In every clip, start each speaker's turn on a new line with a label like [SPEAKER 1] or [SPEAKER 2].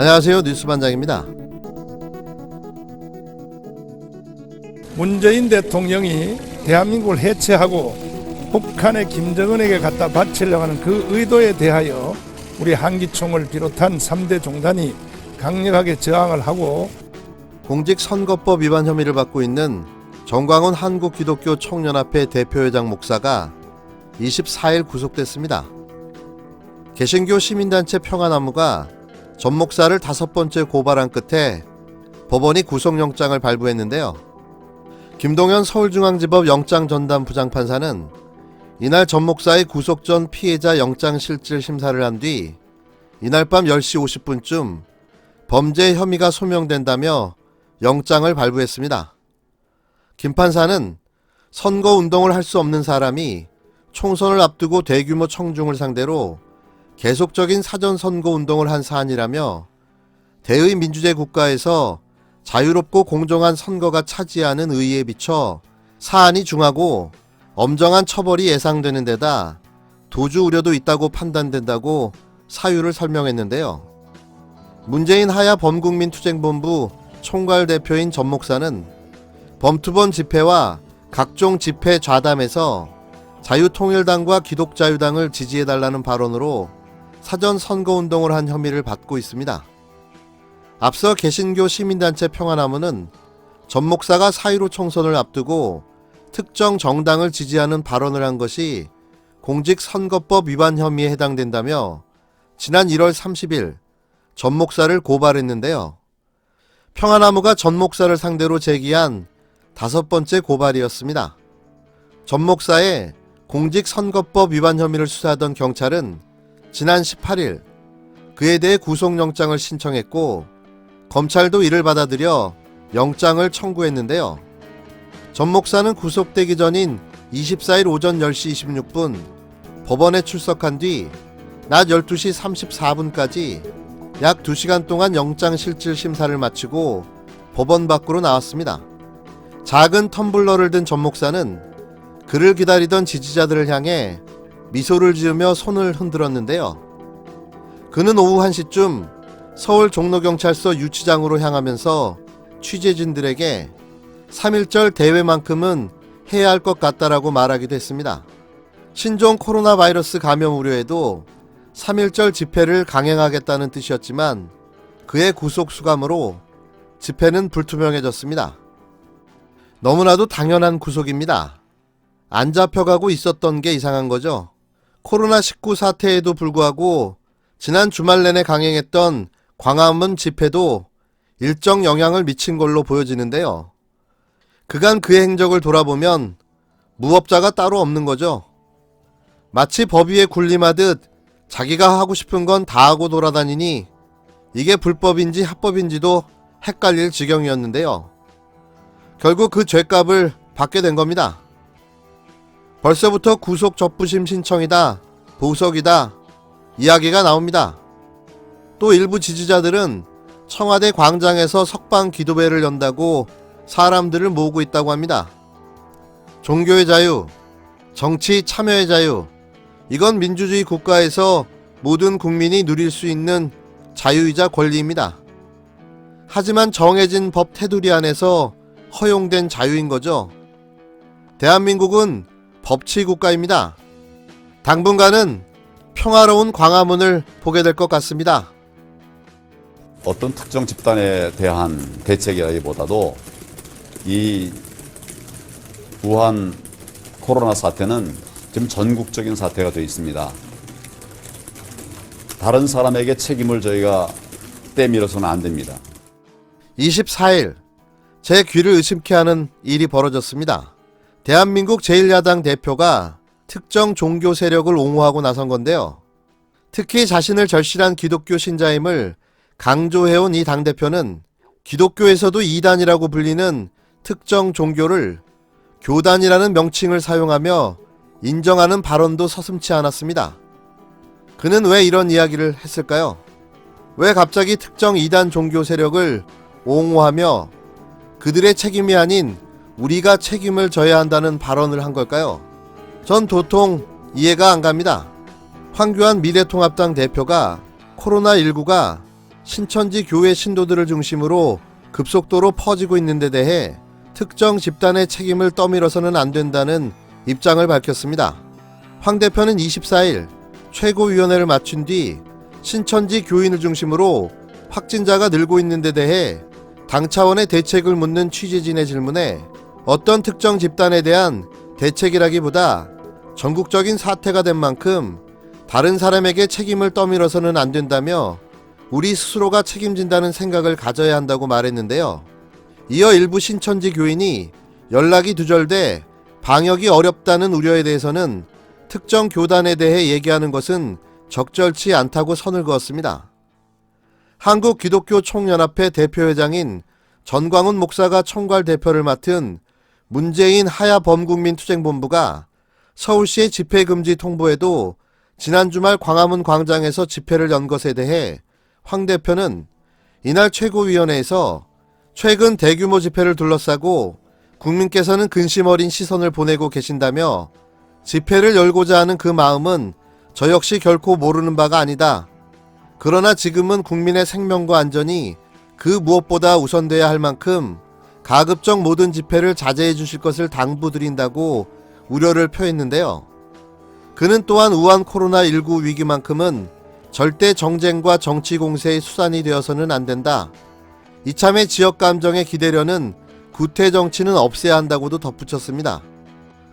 [SPEAKER 1] 안녕하세요 뉴스반장입니다.
[SPEAKER 2] 문재인 대통령이 대한민국을 해체하고 북한의 김정은에게 갖다 바치려고 하는 그 의도에 대하여 우리 한기총을 비롯한 3대 종단이 강력하게 저항을 하고
[SPEAKER 1] 공직선거법 위반 혐의를 받고 있는 정광훈 한국기독교 청년합회 대표회장 목사가 24일 구속됐습니다. 개신교 시민단체 평화나무가 전 목사를 다섯 번째 고발한 끝에 법원이 구속영장을 발부했는데요. 김동현 서울중앙지법 영장전담 부장판사는 이날 전 목사의 구속 전 피해자 영장실질 심사를 한 뒤 이날 밤 10시 50분쯤 범죄 혐의가 소명된다며 영장을 발부했습니다. 김 판사는 선거 운동을 할 수 없는 사람이 총선을 앞두고 대규모 청중을 상대로 계속적인 사전 선거 운동을 한 사안이라며 대의 민주주의 국가에서 자유롭고 공정한 선거가 차지하는 의의에 비춰 사안이 중하고 엄정한 처벌이 예상되는 데다 도주 우려도 있다고 판단된다고 사유를 설명했는데요. 문재인 하야 범국민투쟁본부 총괄 대표인 전 목사는 범투본 집회와 각종 집회 좌담에서 자유통일당과 기독자유당을 지지해달라는 발언으로 사전 선거운동을 한 혐의를 받고 있습니다. 앞서 개신교 시민단체 평화나무는 전 목사가 사이로 총선을 앞두고 특정 정당을 지지하는 발언을 한 것이 공직선거법 위반 혐의에 해당된다며 지난 1월 30일 전 목사를 고발했는데요. 평화나무가 전 목사를 상대로 제기한 다섯 번째 고발이었습니다. 전 목사의 공직선거법 위반 혐의를 수사하던 경찰은 지난 18일 그에 대해 구속영장을 신청했고 검찰도 이를 받아들여 영장을 청구했는데요. 전 목사는 구속되기 전인 24일 오전 10시 26분 법원에 출석한 뒤 낮 12시 34분까지 약 2시간 동안 영장 실질 심사를 마치고 법원 밖으로 나왔습니다. 작은 텀블러를 든 전 목사는 그를 기다리던 지지자들을 향해 미소를 지으며 손을 흔들었는데요. 그는 오후 1시쯤 서울 종로경찰서 유치장으로 향하면서 취재진들에게 3.1절 대회만큼은 해야 할 것 같다라고 말하기도 했습니다. 신종 코로나 바이러스 감염 우려에도 3.1절 집회를 강행하겠다는 뜻이었지만 그의 구속 수감으로 집회는 불투명해졌습니다. 너무나도 당연한 구속입니다. 안 잡혀가고 있었던 게 이상한 거죠. 코로나19 사태에도 불구하고 지난 주말 내내 강행했던 광화문 집회도 일정 영향을 미친 걸로 보여지는데요. 그간 그의 행적을 돌아보면 무법자가 따로 없는 거죠. 마치 법 위에 군림하듯 자기가 하고 싶은 건 다 하고 돌아다니니 이게 불법인지 합법인지도 헷갈릴 지경이었는데요. 결국 그 죄값을 받게 된 겁니다. 벌써부터 구속 적부심 신청이다, 보석이다, 이야기가 나옵니다. 또 일부 지지자들은 청와대 광장에서 석방 기도회를 연다고 사람들을 모으고 있다고 합니다. 종교의 자유, 정치 참여의 자유, 이건 민주주의 국가에서 모든 국민이 누릴 수 있는 자유이자 권리입니다. 하지만 정해진 법 테두리 안에서 허용된 자유인 거죠. 대한민국은 법치 국가입니다. 당분간은 평화로운 광화문을 보게 될 것 같습니다.
[SPEAKER 3] 어떤 특정 집단에 대한 대책이라기보다도 이 우한 코로나 사태는 지금 전국적인 사태가 되어 있습니다. 다른 사람에게 책임을 저희가 떼밀어서는 안 됩니다.
[SPEAKER 1] 24일 제 귀를 의심케 하는 일이 벌어졌습니다. 대한민국 제1야당 대표가 특정 종교 세력을 옹호하고 나선 건데요. 특히 자신을 절실한 기독교 신자임을 강조해온 이 당대표는 기독교에서도 이단이라고 불리는 특정 종교를 교단이라는 명칭을 사용하며 인정하는 발언도 서슴치 않았습니다. 그는 왜 이런 이야기를 했을까요? 왜 갑자기 특정 이단 종교 세력을 옹호하며 그들의 책임이 아닌 우리가 책임을 져야 한다는 발언을 한 걸까요? 전 도통 이해가 안 갑니다. 황교안 미래통합당 대표가 코로나19가 신천지 교회 신도들을 중심으로 급속도로 퍼지고 있는 데 대해 특정 집단의 책임을 떠밀어서는 안 된다는 입장을 밝혔습니다. 황 대표는 24일 최고위원회를 마친 뒤 신천지 교인을 중심으로 확진자가 늘고 있는 데 대해 당 차원의 대책을 묻는 취재진의 질문에 어떤 특정 집단에 대한 대책이라기보다 전국적인 사태가 된 만큼 다른 사람에게 책임을 떠밀어서는 안 된다며 우리 스스로가 책임진다는 생각을 가져야 한다고 말했는데요. 이어 일부 신천지 교인이 연락이 두절돼 방역이 어렵다는 우려에 대해서는 특정 교단에 대해 얘기하는 것은 적절치 않다고 선을 그었습니다. 한국 기독교 총연합회 대표회장인 전광훈 목사가 총괄 대표를 맡은 문재인 하야 범국민 투쟁본부가 서울시의 집회 금지 통보에도 지난 주말 광화문 광장에서 집회를 연 것에 대해 황 대표는 이날 최고위원회에서 최근 대규모 집회를 둘러싸고 국민께서는 근심 어린 시선을 보내고 계신다며 집회를 열고자 하는 그 마음은 저 역시 결코 모르는 바가 아니다. 그러나 지금은 국민의 생명과 안전이 그 무엇보다 우선돼야 할 만큼 가급적 모든 집회를 자제해 주실 것을 당부드린다고 우려를 표했는데요. 그는 또한 우한 코로나19 위기만큼은 절대 정쟁과 정치 공세의 수단이 되어서는 안 된다. 이참에 지역 감정에 기대려는 구태 정치는 없애야 한다고도 덧붙였습니다.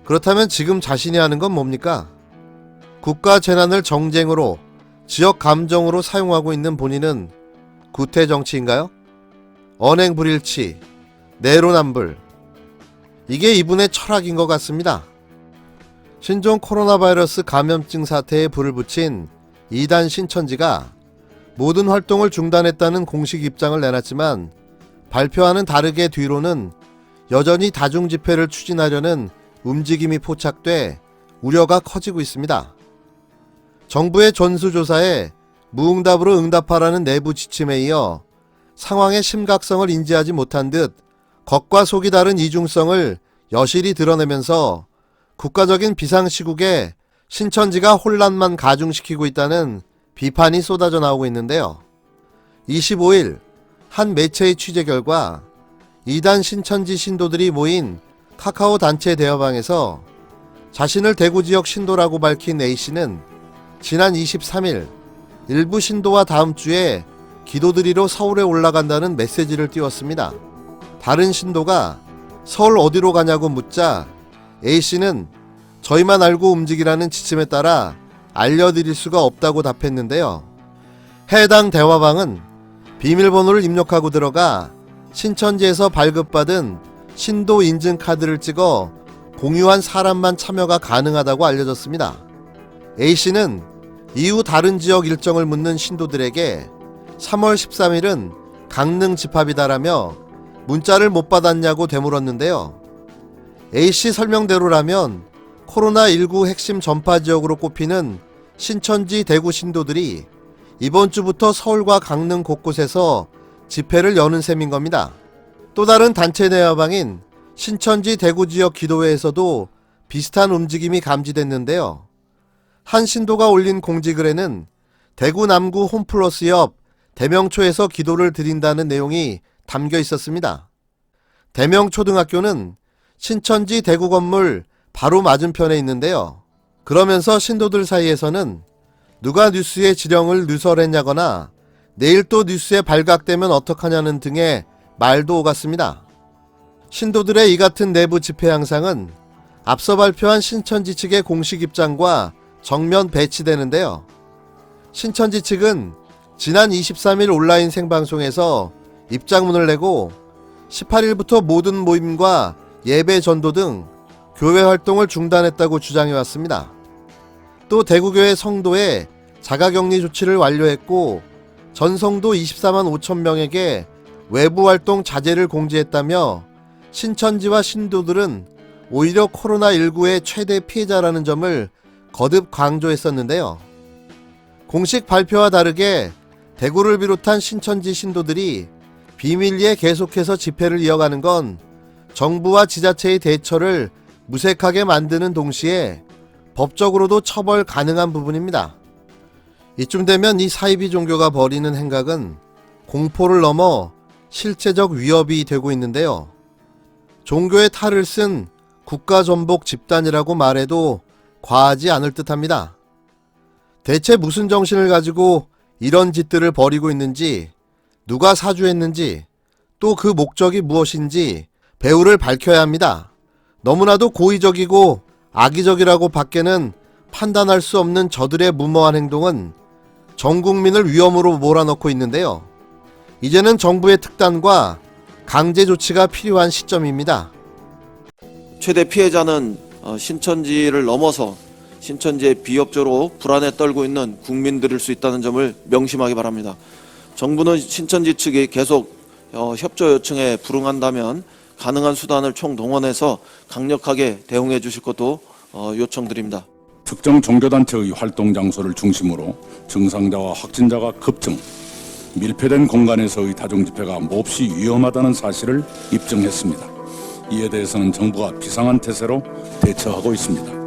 [SPEAKER 1] 그렇다면 지금 자신이 하는 건 뭡니까? 국가 재난을 정쟁으로 지역 감정으로 사용하고 있는 본인은 구태 정치인가요? 언행 불일치, 내로남불. 이게 이분의 철학인 것 같습니다. 신종 코로나 바이러스 감염증 사태에 불을 붙인 이단 신천지가 모든 활동을 중단했다는 공식 입장을 내놨지만 발표와는 다르게 뒤로는 여전히 다중 집회를 추진하려는 움직임이 포착돼 우려가 커지고 있습니다. 정부의 전수조사에 무응답으로 응답하라는 내부 지침에 이어 상황의 심각성을 인지하지 못한 듯 겉과 속이 다른 이중성을 여실히 드러내면서 국가적인 비상시국에 신천지가 혼란만 가중시키고 있다는 비판이 쏟아져 나오고 있는데요. 25일 한 매체의 취재 결과 이단 신천지 신도들이 모인 카카오 단체 대화방에서 자신을 대구 지역 신도라고 밝힌 A씨는 지난 23일 일부 신도와 다음 주에 기도드리러 서울에 올라간다는 메시지를 띄웠습니다. 다른 신도가 서울 어디로 가냐고 묻자 A씨는 저희만 알고 움직이라는 지침에 따라 알려드릴 수가 없다고 답했는데요. 해당 대화방은 비밀번호를 입력하고 들어가 신천지에서 발급받은 신도 인증 카드를 찍어 공유한 사람만 참여가 가능하다고 알려졌습니다. A씨는 이후 다른 지역 일정을 묻는 신도들에게 3월 13일은 강릉 집합이다라며 문자를 못 받았냐고 되물었는데요. A씨 설명대로라면 코로나19 핵심 전파 지역으로 꼽히는 신천지 대구 신도들이 이번 주부터 서울과 강릉 곳곳에서 집회를 여는 셈인 겁니다. 또 다른 단체 대화방인 신천지 대구 지역 기도회에서도 비슷한 움직임이 감지됐는데요. 한 신도가 올린 공지글에는 대구 남구 홈플러스 옆 대명초에서 기도를 드린다는 내용이 담겨 있었습니다. 대명초등학교는 신천지 대구 건물 바로 맞은편에 있는데요. 그러면서 신도들 사이에서는 누가 뉴스에 지령을 누설했냐거나 내일 또 뉴스에 발각되면 어떡하냐는 등의 말도 오갔습니다. 신도들의 이 같은 내부 집회 양상은 앞서 발표한 신천지 측의 공식 입장과 정면 배치되는데요. 신천지 측은 지난 23일 온라인 생방송에서 입장문을 내고 18일부터 모든 모임과 예배 전도 등 교회 활동을 중단했다고 주장해 왔습니다. 또 대구교회 성도에 자가격리 조치를 완료했고 전성도 24만 5천 명에게 외부 활동 자제를 공지했다며 신천지와 신도들은 오히려 코로나19의 최대 피해자라는 점을 거듭 강조했었는데요. 공식 발표와 다르게 대구를 비롯한 신천지 신도들이 비밀리에 계속해서 집회를 이어가는 건 정부와 지자체의 대처를 무색하게 만드는 동시에 법적으로도 처벌 가능한 부분입니다. 이쯤 되면 이 사이비 종교가 벌이는 행각은 공포를 넘어 실제적 위협이 되고 있는데요. 종교의 탈을 쓴 국가 전복 집단이라고 말해도 과하지 않을 듯 합니다. 대체 무슨 정신을 가지고 이런 짓들을 벌이고 있는지, 누가 사주했는지, 또 그 목적이 무엇인지 배우를 밝혀야 합니다. 너무나도 고의적이고 악의적이라고 밖에는 판단할 수 없는 저들의 무모한 행동은 전 국민을 위험으로 몰아넣고 있는데요. 이제는 정부의 특단과 강제 조치가 필요한 시점입니다.
[SPEAKER 4] 최대 피해자는 어, 신천지를 넘어서 신천지의 비협조로 불안에 떨고 있는 국민들일 수 있다는 점을 명심하기 바랍니다. 정부는 신천지 측이 계속 어, 협조 요청에 불응한다면 가능한 수단을 총동원해서 강력하게 대응해 주실 것도 어, 요청드립니다.
[SPEAKER 5] 특정 종교단체의 활동 장소를 중심으로 증상자와 확진자가 급증, 밀폐된 공간에서의 다중 집회가 몹시 위험하다는 사실을 입증했습니다. 이에 대해서는 정부가 비상한 태세로 대처하고 있습니다.